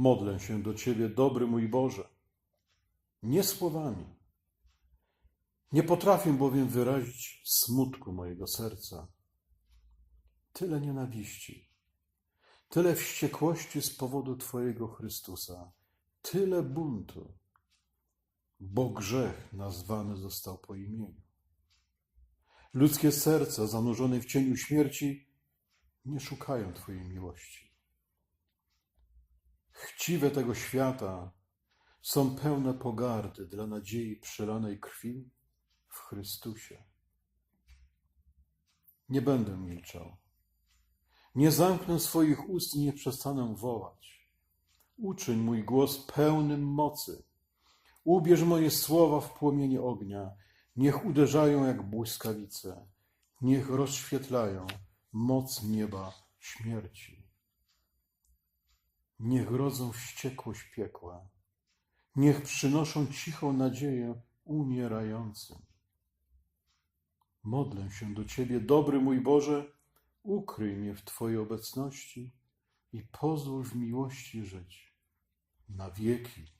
Modlę się do Ciebie, dobry mój Boże, nie słowami. Nie potrafię bowiem wyrazić smutku mojego serca. Tyle nienawiści, tyle wściekłości z powodu Twojego Chrystusa, tyle buntu, bo grzech nazwany został po imieniu. Ludzkie serca zanurzone w cieniu śmierci nie szukają Twojej miłości. Chciwe tego świata są pełne pogardy dla nadziei przelanej krwi w Chrystusie. Nie będę milczał. Nie zamknę swoich ust i nie przestanę wołać. Uczyń mój głos pełnym mocy. Ubierz moje słowa w płomienie ognia. Niech uderzają jak błyskawice. Niech rozświetlają moc nieba śmierci. Niech rodzą wściekłość piekła. Niech przynoszą cichą nadzieję umierającym. Modlę się do Ciebie, dobry mój Boże, ukryj mnie w Twojej obecności i pozwól w miłości żyć na wieki.